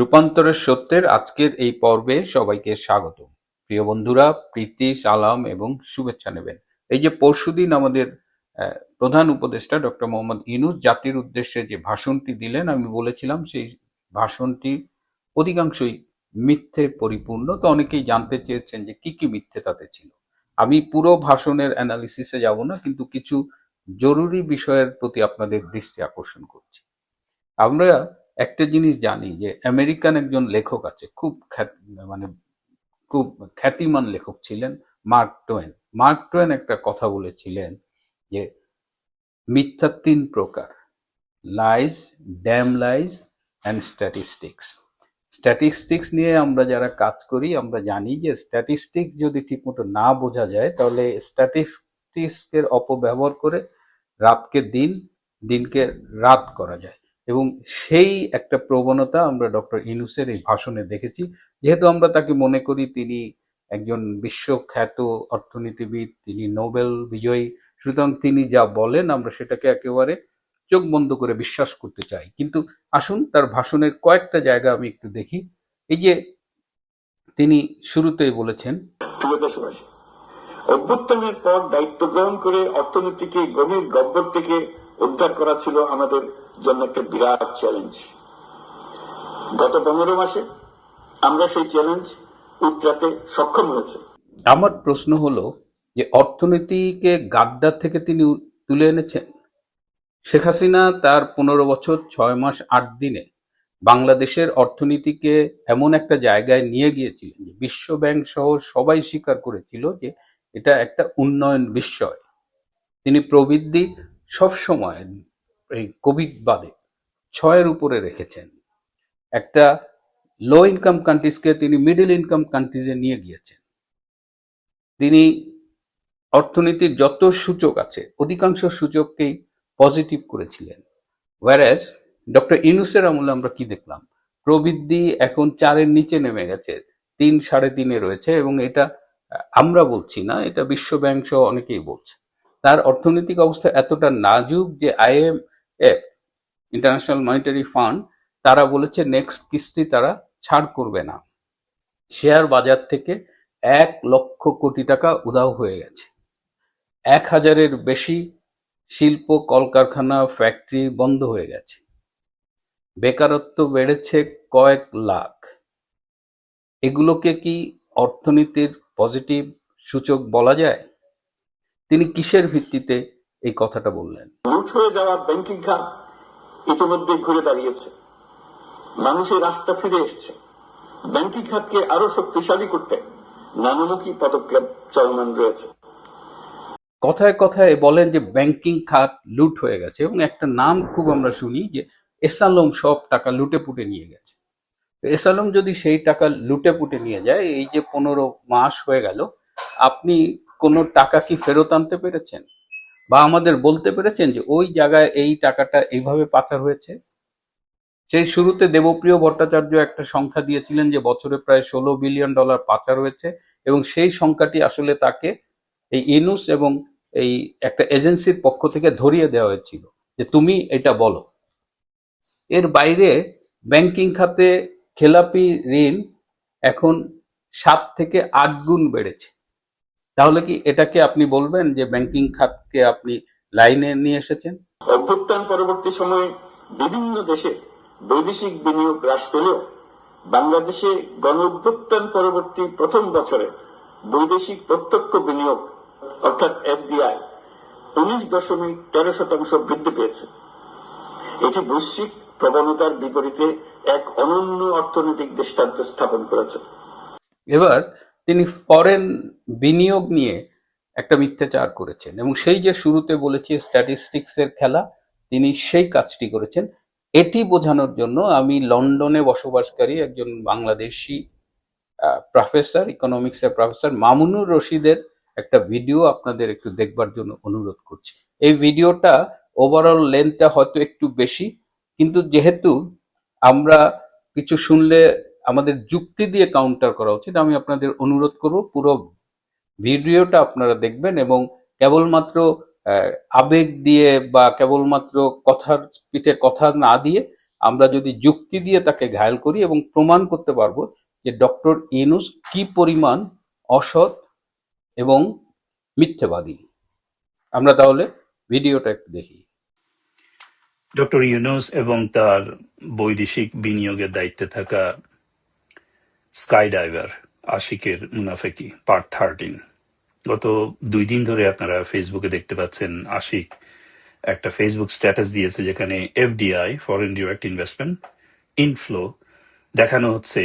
রূপান্তরের সত্যের আজকের এই পর্বে সবাইকে স্বাগত। প্রিয় বন্ধুরা, প্রীতি, সালাম এবং শুভেচ্ছা নেবেন। এই যে পরশুদিন আমাদের প্রধান উপদেষ্টা ডক্টর মোহাম্মদ ইনুস জাতির উদ্দেশ্যে যে ভাষণটি দিলেন, আমি বলেছিলাম সেই ভাষণটি অধিকাংশই মিথ্যে পরিপূর্ণ। তো অনেকেই জানতে চেয়েছেন যে কি কি মিথ্যে তাতে ছিল। আমি পুরো ভাষণের অ্যানালিসিসে যাব না, কিন্তু কিছু জরুরি বিষয়ের প্রতি আপনাদের দৃষ্টি আকর্ষণ করছি। আমরা একটা জিনিস জানি যে আমেরিকান একজন লেখক আছে, খুব মানে খুব খ্যাতিমান লেখক ছিলেন, মার্ক টোয়েন। মার্ক টোয়েন একটা কথা বলেছিলেন যে, মিথ্যা তিন প্রকার lies damn lies and statistics. Statistics নিয়ে আমরা যারা কাজ করি, আমরা জানি যে স্ট্যাটিস্টিক্স যদি ঠিকমতো না বোঝা যায়, তাহলে স্ট্যাটিস্টিক্সের অপব্যবহার করে রাতকে দিন, দিনকে রাত করা যায়। এবং সেই একটা প্রবণতা আমরা ডক্টর ইনুসের এই ভাষণে দেখেছি। যেহেতু আমরা তাকে মনে করি তিনি একজন বিশ্বখ্যাত অর্থনীতিবিদ, তিনি নোবেল বিজয়ী, সুতরাং তিনি যা বলেন আমরা সেটাকে একেবারে চোখ বন্ধ করে বিশ্বাস করতে চাই। কিন্তু আসুন তার ভাষণের কয়েকটা জায়গা আমি একটু দেখি। এই যে তিনি শুরুতেই বলেছেন অভ্যুত্থানের পর দায়িত্ব গ্রহণ করে অর্থনীতিকে গভীর গব্বর থেকে উদ্ধার করা ছিল আমাদের জন্য একটা বিরাট চ্যালেঞ্জ গত পনেরো মাসে আমরা সেই চ্যালেঞ্জ উত্তরাতে সক্ষম হয়েছে। আমার প্রশ্ন হলো যে অর্থনীতিকে গাদ্দার থেকে তিনি তুলে এনেছেন। শেখ হাসিনা তার পনেরো বছর, ছয় মাস, আট দিনে বাংলাদেশের অর্থনীতিকে এমন একটা জায়গায় নিয়ে গিয়েছিলেন যে বিশ্ব ব্যাংক সহ সবাই স্বীকার করেছিল যে এটা একটা উন্নয়ন বিষয়। তিনি প্রবৃদ্ধি সবসময় এই কোভিড বাদে ছয়ের উপরে রেখেছেন। একটা লো ইনকাম কান্ট্রিজকে তিনি মিডল ইনকাম কান্ট্রিজে নিয়ে গিয়েছেন। তিনি অর্থনীতির যত সূচক আছে, অধিকাংশ সূচককেই পজিটিভ করেছিলেন। ওয়ারাস ডক্টর ইনুসের আমলে আমরা কি দেখলাম? প্রবৃদ্ধি এখন চারের নিচে নেমে গেছে, তিন সাড়ে তিনে রয়েছে এবং এটা আমরা বলছি না, এটা বিশ্ব ব্যাংক সহ অনেকেই বলছে। তার অর্থনৈতিক অবস্থা এতটা নাজুক যে আইএমএফ ইন্টারন্যাশনাল মনিটারি ফান্ড তারা বলেছে নেক্সট কিস্তি তারা ছাড় করবে না। শেয়ার বাজার থেকে এক লক্ষ কোটি টাকা উধাও হয়ে গেছে। এক হাজারের বেশি শিল্প, কলকারখানা ফ্যাক্টরি বন্ধ হয়ে গেছে। বেকারত্ব বেড়েছে কয়েক লাখ। এগুলোকে কি অর্থনীতির পজিটিভ সূচক বলা যায়? তিনি কিসের ভিত্তিতে এই কথাটা বললেন। লুট হয়ে যাওয়া ব্যাংকিং খাত ইতিমধ্যে ঘুরে দাঁড়িয়েছে। মানুষের রাস্তা ফিরে এসছে। ব্যাংকিং খাতকে আরও শক্তিশালী করতে নানামুখী পদক্ষেপ চলমান রয়েছে। কথায় কথায় বলেন যে ব্যাংকিং খাত লুট হয়ে গেছে এবং একটা নাম খুব আমরা শুনি যে এসালম সব টাকা লুটে পুটে নিয়ে গেছে। এসালম যদি সেই টাকা লুটে পুটে নিয়ে যায় এই যে পনেরো মাস হয়ে গেল আপনি কোনো টাকা কি ফেরত আনতে পেরেছেন? বা আমাদের বলতে পেরেছেন যে ওই জায়গায় এই টাকাটা এইভাবে পাচার হয়েছে? সেই শুরুতে দেবপ্রিয় ভট্টাচার্য একটা সংখ্যা দিয়েছিলেন যে বছরে প্রায় ষোলো বিলিয়ন ডলার পাচার হয়েছে এবং সেই সংখ্যাটি আসলে তাকে এই ইনুস এবং এই একটা এজেন্সির পক্ষ থেকে ধরিয়ে দেওয়া হয়েছিল যে তুমি এটা বলো। এর বাইরে ব্যাংকিং খাতে খেলাপি ঋণ এখন সাত থেকে আট গুণ বেড়েছে। তাহলে কি এটাকে আপনি বলবেন যে ব্যাংকিং খাতকে আপনি লাইনে নিয়ে এসেছেন? অভ্যুত্থান পরবর্তী সময়ে বিভিন্ন দেশে বৈদেশিক বিনিয়োগ হ্রাস পেলেও বাংলাদেশে গণ অভ্যুত্থান পরবর্তী প্রথম বছরে বৈদেশিক প্রত্যক্ষ বিনিয়োগ অর্থাৎ এফডিআই উনিশ দশমিক তেরো শতাংশ বৃদ্ধি পেয়েছে। এটি বৈশ্বিক প্রবণতার বিপরীতে এক অনন্য অর্থনৈতিক দৃষ্টান্ত স্থাপন করেছে। এবার তিনি ফরেন বিনিয়োগ নিয়ে একটা মিথ্যাচার করেছেন এবং সেই যে শুরুতে বলেছি স্ট্যাটিস্টিক্সের খেলা, তিনি সেই কাজটি করেছেন। এটি বোঝানোর জন্য আমি লন্ডনে বসবাসকারী একজন বাংলাদেশি প্রফেসর ইকোনমিক্সের প্রফেসর মামুনুর রশিদের একটা ভিডিও আপনাদের একটু দেখবার জন্য অনুরোধ করছি। এই ভিডিওটা ওভারঅল লেন্থটা হয়তো একটু বেশি, কিন্তু যেহেতু আমরা কিছু শুনলে আমাদের যুক্তি দিয়ে কাউন্টার করা উচিত। আমি আপনাদের অনুরোধ করব, পুরো ভিডিওটা আপনারা দেখবেন এবং কেবলমাত্র আবেগ দিয়ে বা কেবলমাত্র কথার পিঠে কথা না দিয়ে আমরা যদি যুক্তি দিয়ে তাকে ঘায়েল করি এবং প্রমাণ করতে পারব যে ডক্টর ইনুস কি পরিমাণ অসৎ এবং মিথ্যেবাদী। আমরা তাহলে ভিডিওটা একটু দেখি। ডক্টর ইউনুস এবং তার বৈদেশিক বিনিয়োগের দায়িত্বে থাকা স্কাই ডাইভার আশিকের মুনাফেকি পার্ট থার্টিন গত দুই দিন ধরে আপনারা ফেসবুকে দেখতে পাচ্ছেন আশিক একটা ফেসবুক স্ট্যাটাস দিয়েছে যেখানে FDI foreign direct investment inflow দেখানো হচ্ছে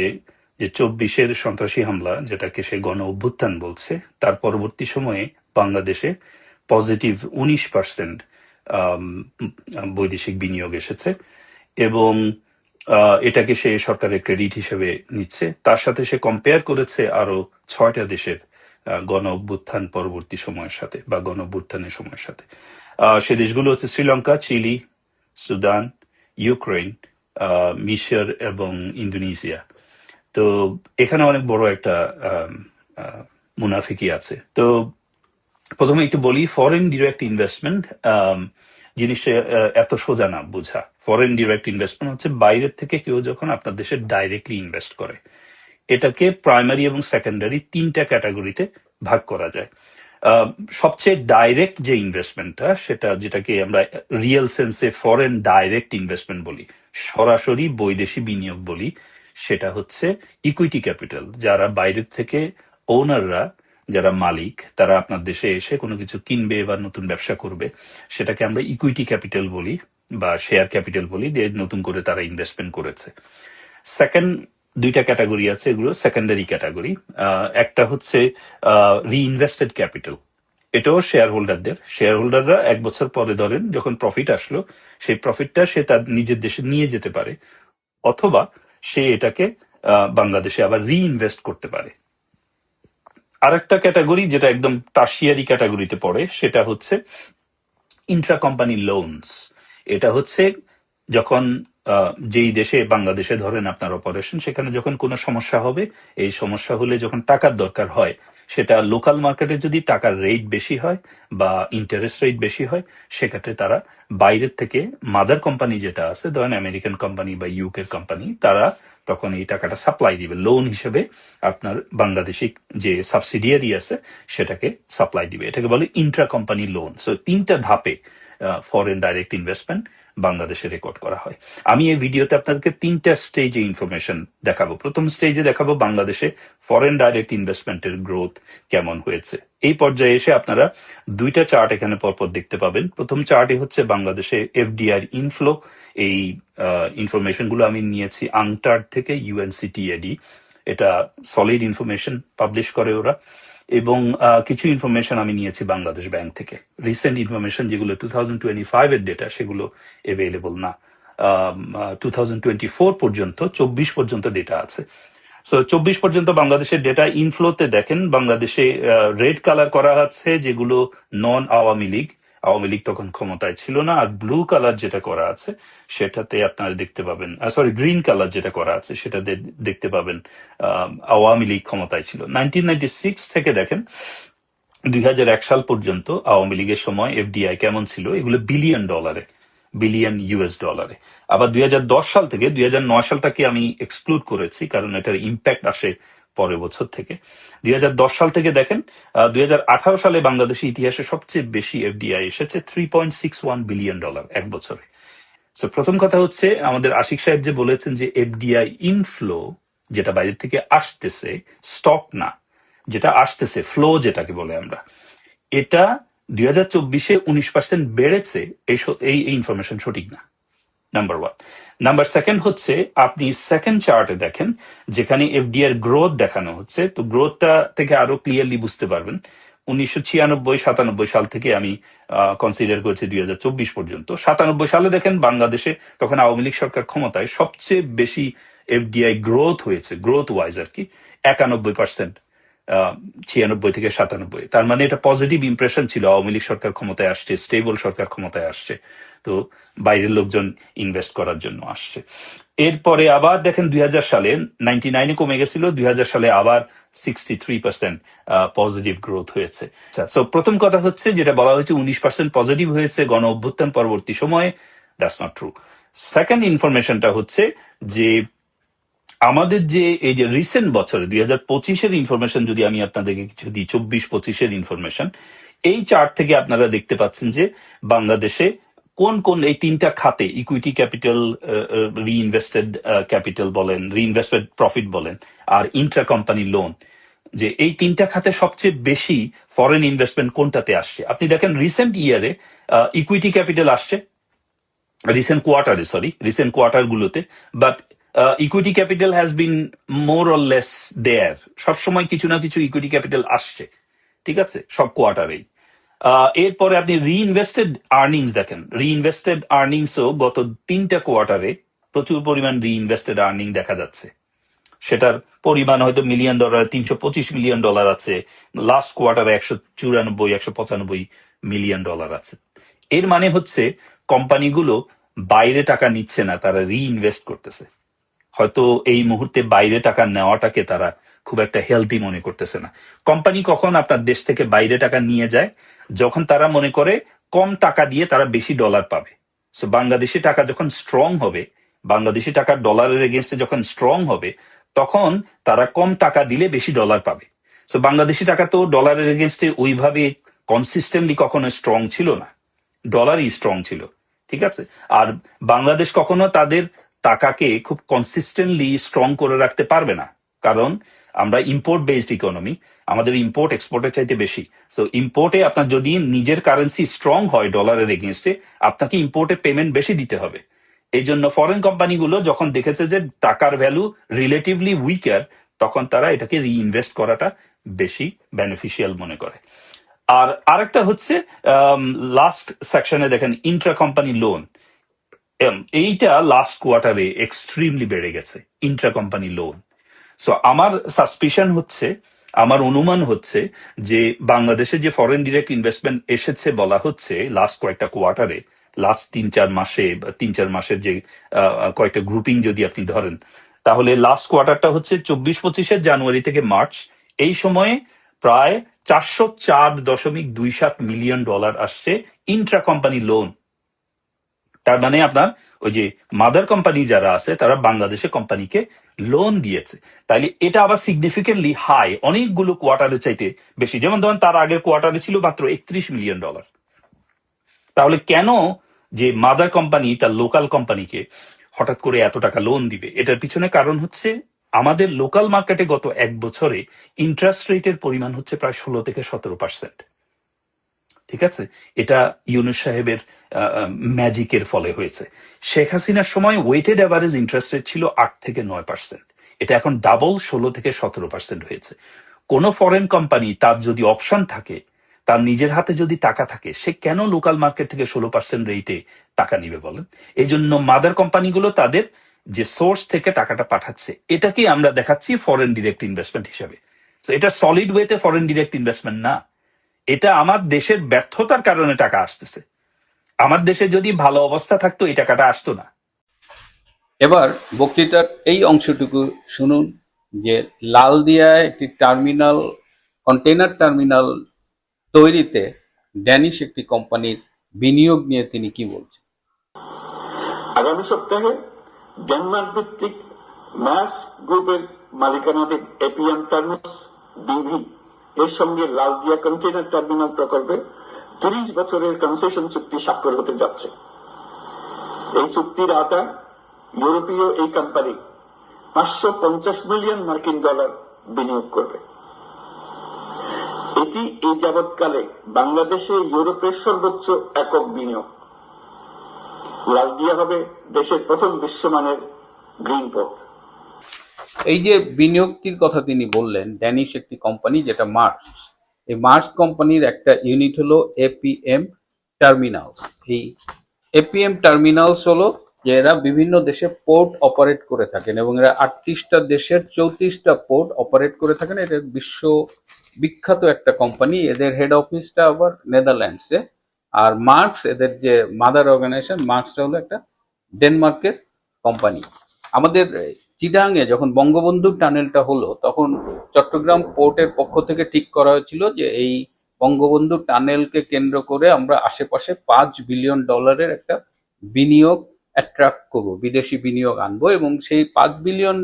যে চব্বিশের সন্ত্রাসী হামলা, যেটাকে সে গণ অভ্যুত্থান বলছে, তার পরবর্তী সময়ে বাংলাদেশে পজিটিভ উনিশ পার্সেন্ট বৈদেশিক বিনিয়োগ এসেছে এবং এটাকে সে সরকারের ক্রেডিট হিসেবে নিচ্ছে। তার সাথে সে কম্পেয়ার করেছে আরও ছয়টা দেশের গণ অভ্যুত্থান পরবর্তী সময়ের সাথে বা গণ অভ্যুত্থানের সময়ের সাথে। সে দেশগুলো হচ্ছে শ্রীলঙ্কা, চিলি, সুদান ইউক্রেন মিশর এবং ইন্দোনেশিয়া। তো এখানে অনেক বড় একটা মুনাফিকি আছে। তো প্রথমে একটু বলি ফরেন ডিরেক্ট ইনভেস্টমেন্ট জিনিসটা এত সোজা না বোঝা। ফরেন ডিরেক্ট ইনভেস্টমেন্ট হচ্ছে বাইরের থেকে কেউ যখন আপনার দেশে ডাইরেক্টলি ইনভেস্ট করে, এটাকে প্রাইমারি এবং সেকেন্ডারি তিনটা ক্যাটাগরিতে ভাগ করা যায়। সবচেয়ে ডাইরেক্ট যে ইনভেস্টমেন্টটা সেটা যেটাকে আমরা রিয়েল সেন্সে ফরেন ডাইরেক্ট ইনভেস্টমেন্ট বলি, সরাসরি বৈদেশি বিনিয়োগ বলি, সেটা হচ্ছে ইকুইটি ক্যাপিটাল যারা বাইরের থেকে ওনাররা যারা মালিক, তারা আপনার দেশে এসে কোনো কিছু কিনবে বা নতুন ব্যবসা করবে, সেটাকে আমরা ইকুইটি ক্যাপিটাল বলি বা শেয়ার ক্যাপিটাল বলি যে নতুন করে তারা ইনভেস্টমেন্ট করেছে। সেকেন্ড দুইটা ক্যাটাগরি আছে, এগুলো সেকেন্ডারি ক্যাটাগরি একটা হচ্ছে রিইনভেস্টেড ক্যাপিটাল এটাও শেয়ার হোল্ডারদের শেয়ার হোল্ডাররা এক বছর পরে ধরেন যখন প্রফিট আসলো, সেই প্রফিটটা সে তার নিজের দেশে নিয়ে যেতে পারে, অথবা সে এটাকে বাংলাদেশে আবার রিইনভেস্ট করতে পারে। আরেকটা ক্যাটাগরি যেটা একদম টার্সিয়ারি ক্যাটাগরিতে পড়ে, সেটা হচ্ছে ইন্ট্রা কোম্পানি লোনস এটা হচ্ছে যখন যেই দেশে, বাংলাদেশে ধরেন আপনার অপারেশন সেখানে যখন কোনো সমস্যা হবে, এই সমস্যা হলে যখন টাকার দরকার হয়, সেটা লোকাল মার্কেটে যদি টাকার রেট বেশি হয় বা ইন্টারেস্ট রেট বেশি হয়, সেক্ষেত্রে তারা বাইরের থেকে মাদার কোম্পানি যেটা আছে, ধরেন আমেরিকান কোম্পানি বা ইউকের কোম্পানি তারা তখন এই টাকাটা সাপ্লাই দিবে। লোন হিসেবে আপনার বাংলাদেশি যে সাবসিডিয়ারি আছে, সেটাকে সাপ্লাই দিবে। এটাকে বলে ইন্ট্রা কোম্পানি লোন সো তিনটা ধাপে ফরেন ডাইরেক্ট ইনভেস্টমেন্ট বাংলাদেশে রেকর্ড করা হয়। আমি এই ভিডিওতে আপনাদেরকে তিনটা স্টেজে ইনফরমেশন দেখাবো। প্রথম স্টেজে দেখাবো বাংলাদেশে ফরেন ডাইরেক্ট ইনভেস্টমেন্টের গ্রোথ কেমন হয়েছে। এই পর্যায়ে এসে আপনারা দুইটা চার্ট এখানে পরপর দেখতে পাবেন। প্রথম চার্টে হচ্ছে বাংলাদেশে এফডিআর ইনফ্লো এই ইনফরমেশনগুলো আমি নিয়েছি আংটার থেকে ইউএনসিটিএডি এটা সলিড ইনফরমেশন পাবলিশ করে ওরা। এবং কিছু ইনফরমেশন আমি নিয়েছি বাংলাদেশ ব্যাংক থেকে। রিসেন্ট ইনফরমেশন যেগুলো টু থাউজেন্ড টোয়েন্টি ফাইভ এর ডেটা সেগুলো এভেলেবল না। টু থাউজেন্ড টোয়েন্টি ফোর পর্যন্ত, চব্বিশ পর্যন্ত ডেটা আছে। সো চব্বিশ পর্যন্ত বাংলাদেশের ডেটা ইনফ্লোতে দেখেন, বাংলাদেশে রেড কালার করা আছে, যেগুলো নন আওয়ামী লীগ। আওয়ামী লীগ তখন ক্ষমতায় ছিল না, আর ব্লু কালার যেটা করা আছে, সেটাতে আপনারা দেখতে পাবেন সরি গ্রিন কালার যেটা করা আছে সেটাতে দেখতে পাবেন আওয়ামী লীগ ক্ষমতায় ছিল। নাইনটিন থেকে দেখেন, দুই হাজার এক সাল পর্যন্ত আওয়ামী লীগের সময় এফডিআই কেমন ছিল? এগুলো বিলিয়ন ডলারে বিলিয়ন ইউএস ডলারে আবার দুই হাজার দশ সাল থেকে দুই হাজার নয় সালটাকে আমি এক্সক্লুড করেছি, কারণ এটার ইম্প্যাক্ট আসে পরের বছর থেকে। দুই হাজার দশ সাল থেকে দেখেন দুই হাজার আঠারো সালে বাংলাদেশের ইতিহাসে সবচেয়ে বেশি এফডিআই এসেছে three point six one billion dollar এক বছরে। তো প্রথম কথা হচ্ছে, আমাদের আশিক সাহেব যে বলেছেন যে এফডিআই ইনফ্লো যেটা বাইরে থেকে আসতেছে স্টক না, যেটা আসতেছে ফ্লো যেটাকে বলে আমরা, এটা দুই হাজার চব্বিশে উনিশ পার্সেন্ট বেড়েছে, এই ইনফরমেশন সঠিক না। নাম্বার ওয়ান নাম্বার সেকেন্ড হচ্ছে, আপনি সেকেন্ড চার্টে দেখেন, যেখানে এফডিআর গ্রোথ দেখানো হচ্ছে। তো গ্রোথটা থেকে আরও ক্লিয়ারলি বুঝতে পারবেন। উনিশশো ছিয়ানব্বই, সাতানব্বই সাল থেকে আমি কনসিডার করেছি দুই হাজার চব্বিশ পর্যন্ত। সাতানব্বই সালে দেখেন, বাংলাদেশে তখন আওয়ামী লীগ সরকার ক্ষমতায় সবচেয়ে বেশি এফডিআই গ্রোথ হয়েছে গ্রোথ ওয়াইজ আর কি। একানব্বই পার্সেন্ট ছিয়ানব্বই থেকে সাতানব্বই। তার মানে এটা পজিটিভ ইমপ্রেশন ছিল। আওয়ামী লীগ সরকার ক্ষমতায় আসছে স্টেবল সরকার ক্ষমতায় আসছে। তো বাইরের লোকজন ইনভেস্ট করার জন্য আসছে। এরপরে আবার দেখেন দুই হাজার সালে নাইনটি নাইনে কমে গেছিল, দুই হাজার সালে আবার sixty three percent positive growth হয়েছে। সো প্রথম কথা হচ্ছে যেটা বলা হয়েছে, উনিশ পার্সেন্ট পজিটিভ হয়েছে গণ অভ্যুত্থান পরবর্তী সময়ে। দ্যাটস নট ট্রু সেকেন্ড ইনফরমেশনটা হচ্ছে যে আমাদের যে এই যে রিসেন্ট বছরে, দুই হাজার পঁচিশের ইনফরমেশন যদি আমি আপনাদেরকে কিছু দিই, চব্বিশ পঁচিশের ইনফরমেশন এই চার্ট থেকে আপনারা দেখতে পাচ্ছেন যে বাংলাদেশে কোন কোন এই তিনটা খাতে ইকুইটি ক্যাপিটাল রিইনভেস্টেড ক্যাপিটাল বলেন রি রিইনভেস্টেড প্রফিট বলেন, আর ইন্ট্রা কোম্পানি লোন যে এই তিনটা খাতে সবচেয়ে বেশি ফরেন ইনভেস্টমেন্ট কোনটাতে আসছে? আপনি দেখেন রিসেন্ট ইয়ারে ইকুইটি ক্যাপিটাল আসছে রিসেন্ট কোয়ার্টারে সরি রিসেন্ট কোয়ার্টার গুলোতে but equity capital has been more or less there সবসময় কিছু না কিছু ইকুইটি ক্যাপিটাল আসছে, ঠিক আছে? সব কোয়ার্টারেই এরপরে আপনি রিইনভেস্টেড আর্নিংস দেখেন। রিইনভেস্টেড আর্নিংসও গত তিনটা কোয়ার্টারে প্রচুর পরিমাণ রিইনভেস্টেড আর্নিং দেখা যাচ্ছে। সেটার পরিমাণ হয়তো মিলিয়ন ডলার তিনশো পঁচিশ মিলিয়ন ডলার আছে। লাস্ট কোয়ার্টারে একশো চুরানব্বই, একশো পঁচানব্বই মিলিয়ন ডলার আছে। এর মানে হচ্ছে কোম্পানিগুলো বাইরে টাকা নিচ্ছে না, তারা রিইনভেস্ট করতেছে। হয়তো এই মুহূর্তে বাইরে টাকা নেওয়াটাকে তারা খুব একটা হেলদি মনে করতেছে না। কোম্পানি কখন আপনার দেশ থেকে বাইরে টাকা নিয়ে যায়? যখন তারা মনে করে কম টাকা দিয়ে তারা বেশি ডলার পাবে। সো বাংলাদেশি টাকা যখন স্ট্রং হবে, বাংলাদেশি টাকা ডলারের এগেনস্টে যখন স্ট্রং হবে, তখন তারা কম টাকা দিলে বেশি ডলার পাবে। সো বাংলাদেশি টাকা তো ডলারের এগেনস্টে ওইভাবে কনসিস্টেন্টলি কখনো স্ট্রং ছিল না। ডলারই স্ট্রং ছিল। ঠিক আছে? আর বাংলাদেশ কখনো তাদের টাকাকে খুব কনসিস্টেন্টলি স্ট্রং করে রাখতে পারবে না। কারণ আমরা ইম্পোর্ট বেসড ইকোনমি আমাদের ইম্পোর্ট এক্সপোর্টের চাইতে বেশি। সো ইম্পোর্টে আপনার যদি নিজের কারেন্সি স্ট্রং হয় ডলারের এগেনস্টে আপনাকে ইম্পোর্টে পেমেন্ট বেশি দিতে হবে। এই জন্য ফরেন কোম্পানিগুলো যখন দেখেছে যে টাকার ভ্যালু রিলেটিভলি উইকার তখন তারা এটাকে রিইনভেস্ট করাটা বেশি বেনিফিশিয়াল মনে করে। আর আরেকটা হচ্ছে লাস্ট সেকশনে দেখেন ইন্ট্রা কোম্পানি লোন এইটা লাস্ট কোয়ার্টারে এক্সট্রিমলি বেড়ে গেছে ইন্ট্রা কোম্পানি লোন সো আমার সাসপিশন হচ্ছে, আমার অনুমান হচ্ছে যে বাংলাদেশে যে ফরেন ডিরেক্ট ইনভেস্টমেন্ট এসেছে বলা হচ্ছে লাস্ট কয়েকটা কোয়ার্টারে লাস্ট তিন চার মাসে তিন চার মাসের যে কয়েকটা গ্রুপিং যদি আপনি ধরেন, তাহলে লাস্ট কোয়ার্টারটা হচ্ছে চব্বিশ পঁচিশের জানুয়ারি থেকে মার্চ, এই সময়ে প্রায় চারশো চার দশমিক দুই সাত মিলিয়ন ডলার আসছে ইন্ট্রা কোম্পানি লোন তার মানে আপনার ওই যে মাদার কোম্পানি যারা আছে, তারা বাংলাদেশে কোম্পানিকে লোন দিয়েছে। তাইলে এটা আবার সিগনিফিকেন্টলি হাই অনেকগুলো কোয়ার্টারের চাইতে বেশি। যেমন ধরেন তার আগের কোয়ার্টারে ছিল মাত্র একত্রিশ মিলিয়ন ডলার তাহলে কেন যে মাদার কোম্পানি তার লোকাল কোম্পানিকে হঠাৎ করে এত টাকা লোন দিবে? এটার পিছনে কারণ হচ্ছে আমাদের লোকাল মার্কেটে গত এক বছরে ইন্টারেস্ট রেটের পরিমাণ হচ্ছে প্রায় ষোলো থেকে সতেরো পার্সেন্ট ঠিক আছে? এটা ইউনুস সাহেবের ম্যাজিকের ফলে হয়েছে। শেখ হাসিনার সময় ওয়েটেড অ্যাভারেজ ইন্টারেস্ট রেট ছিল আট থেকে নয় পার্সেন্ট এটা এখন ডাবল ষোলো থেকে সতেরো পার্সেন্ট হয়েছে। কোন ফরেন কোম্পানি তার যদি অপশন থাকে, তার নিজের হাতে যদি টাকা থাকে, সে কেন লোকাল মার্কেট থেকে ষোলো পার্সেন্ট রেটে টাকা নিবে বলেন? এই জন্য মাদার কোম্পানিগুলো তাদের যে সোর্স থেকে টাকাটা পাঠাচ্ছে এটাকে আমরা দেখাচ্ছি ফরেন ডিরেক্ট ইনভেস্টমেন্ট হিসাবে। এটা সলিড ওয়েতে ফরেন ডিরেক্ট ইনভেস্টমেন্ট না। এটা আমার দেশের ব্যর্থতার কারণে টাকা আসতেছে। আমার দেশে যদি ভালো অবস্থা থাকতো এই টাকাটা আসতো না। এবার বক্তৃতার এই অংশটুকু শুনুন যে লালদিয়ায় একটি টার্মিনাল কন্টেইনার টার্মিনাল তৈরিতে ড্যানিশ একটি কোম্পানির বিনিয়োগ নিয়ে তিনি কি বলছেন? আগামী সপ্তাহে ডেনমার্ক ভিত্তিক ম্যাস গ্রুপের মালিকানাধীন এপিএম টার্মিনাস বিভি এর সঙ্গে লালদিয়া কন্টেইনার টার্মিনাল প্রকল্পে তিরিশ বছরের কনসেশন চুক্তি স্বাক্ষর হতে যাচ্ছে। এই চুক্তির আওতায় ইউরোপীয় এই কোম্পানি পাঁচশো পঞ্চাশ মিলিয়ন মার্কিন ডলার বিনিয়োগ করবে। এটি এই যাবৎকালে বাংলাদেশে ইউরোপের সর্বোচ্চ একক বিনিয়োগ। লালদিয়া হবে দেশের প্রথম বিশ্বমানের গ্রিন পোর্ট। এই যে বিনিয়োগটির কথা তিনি বললেন ড্যানিশ একটি কোম্পানি যেটা মার্চ এই মার্চ কোম্পানির একটা ইউনিট হলো এপিএম টার্মিনালস এই এপিএম টার্মিনালস হলো যে এরা বিভিন্ন দেশে পোর্ট অপারেট করে থাকেন এবং এরা আটত্রিশটা দেশের চৌত্রিশটা পোর্ট অপারেট করে থাকেন। এটা বিশ্ব বিখ্যাত একটা কোম্পানি এদের হেড অফিসটা আবার নেদারল্যান্ডসে আর মার্কস এদের যে মাদার অর্গানাইজেশন মার্কসটা হলো একটা ডেনমার্কের কোম্পানি আমাদের চিটাঙে যখন বঙ্গবন্ধু টানেলটা হলো, তখন চট্টগ্রাম পোর্টের পক্ষ থেকে ঠিক করা হয়েছিল যে এই বঙ্গবন্ধু টানেলকে কেন্দ্র করে আমরা আশেপাশে পাঁচ বিলিয়ন ডলারের একটা বিনিয়োগ অ্যাট্রাক্ট করব, বিদেশি বিনিয়োগ আনব এবং সেই পাঁচ বিলিয়ন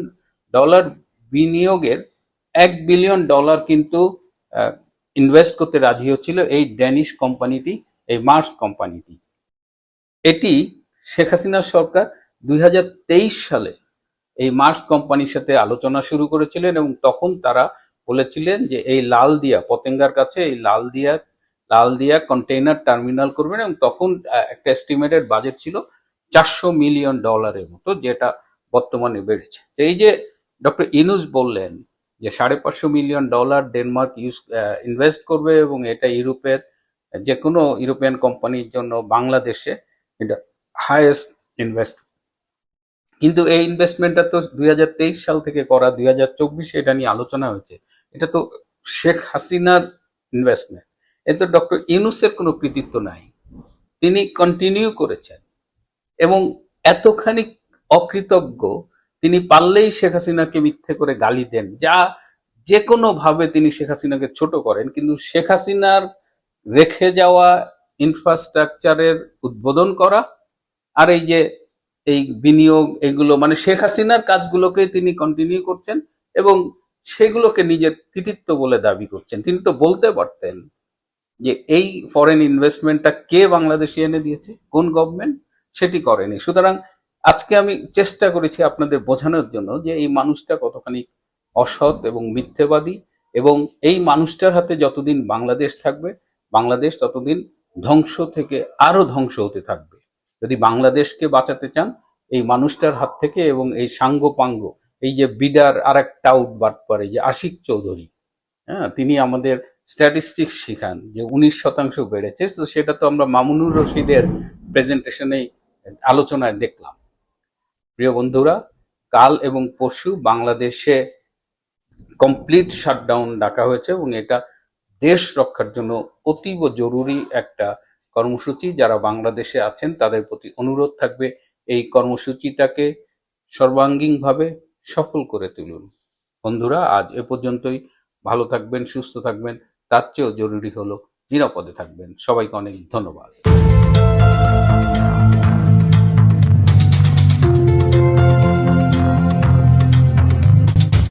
ডলার বিনিয়োগের এক বিলিয়ন ডলার কিন্তু ইনভেস্ট করতে রাজি হচ্ছিল এই ড্যানিশ কোম্পানিটি, এই মার্স কোম্পানিটি। এটি শেখ হাসিনার সরকার দুই হাজার তেইশ সালে এই মার্স কোম্পানির সাথে আলোচনা শুরু করেছিলেন এবং তখন তারা বলেছিলেন যে এই লাল দিয়া পতেঙ্গার কাছে এই লাল দিয়া লাল দিয়া কন্টেইনার টার্মিনাল করবেন এবং তখন একটা এস্টিমেটেড বাজেট ছিল চারশো মিলিয়ন ডলারের মতো, যেটা বর্তমানে বেড়েছে। এই যে ডক্টর ইনুস বললেন যে সাড়ে পাঁচশো million dollar Denmark use invest করবে এবং এটা ইউরোপের, যে কোনো ইউরোপিয়ান কোম্পানির জন্য বাংলাদেশে এটা হায়েস্ট ইনভেস্ট কিন্তু এই ইনভেস্টমেন্টটা তো দুই হাজার তেইশ সাল থেকে করা, দুই এটা নিয়ে আলোচনা হয়েছে। এটা তো শেখ হাসিনার ইনভেস্টমেন্ট এতে ডক্টর ইউনুসের কোনো কৃতিত্ব নাই। তিনি কন্টিনিউ করেছেন। এবং এতখানি অকৃতজ্ঞ, তিনি পারলেই শেখ হাসিনাকে মিথ্যে করে গালি দেন। যা যে কোনো ভাবে তিনি শেখ হাসিনাকে ছোট করেন, কিন্তু শেখ হাসিনার রেখে যাওয়া ইনফ্রাস্ট্রাকচারের উদ্বোধন করা আর এই যে এই বিনিয়োগ এগুলো মানে শেখ হাসিনার কাজগুলোকে তিনি কন্টিনিউ করছেন এবং সেগুলোকে নিজের কৃতিত্ব বলে দাবি করছেন। তিনি তো বলতে পারতেন যে এই ফরেন ইনভেস্টমেন্টটা কে বাংলাদেশে এনে দিয়েছে, কোন গভর্নমেন্ট সেটি করেনি। সুতরাং আজকে আমি চেষ্টা করেছি আপনাদের বোঝানোর জন্য যে এই মানুষটা কতখানি অসৎ এবং মিথ্যেবাদী এবং এই মানুষটার হাতে যতদিন বাংলাদেশ থাকবে, বাংলাদেশ ততদিন ধ্বংস থেকে আরও ধ্বংস হতে থাকবে। যদি বাংলাদেশকে বাঁচাতে চান, এই মানুষটার হাত থেকে এবং এই সাঙ্গ পাঙ্গ এই যে বিডার আর একটা টাউট বাদ পারে যে আশিক চৌধুরী হ্যাঁ তিনি আমাদের স্ট্যাটিস্টিক্স শিখান যে উনিশ শতাংশ বেড়েছে, তো সেটা তো আমরা মামুনুর রশিদের প্রেজেন্টেশনে আলোচনায় দেখলাম। প্রিয় বন্ধুরা, কাল এবং পরশু বাংলাদেশে কমপ্লিট শাটডাউন ডাকা হয়েছে এবং এটা দেশ রক্ষার জন্য অতীব জরুরি একটা কর্মসূচি যারা বাংলাদেশে আছেন তাদের প্রতি অনুরোধ থাকবে এই কর্মসূচিটাকে সর্বাঙ্গীনভাবে সফল করে তুলুন। বন্ধুরা, আজ এ পর্যন্তই। ভালো থাকবেন, সুস্থ থাকবেন। তার চেয়েও জরুরি হলো নিরাপদে থাকবেন। সবাইকে অনেক ধন্যবাদ।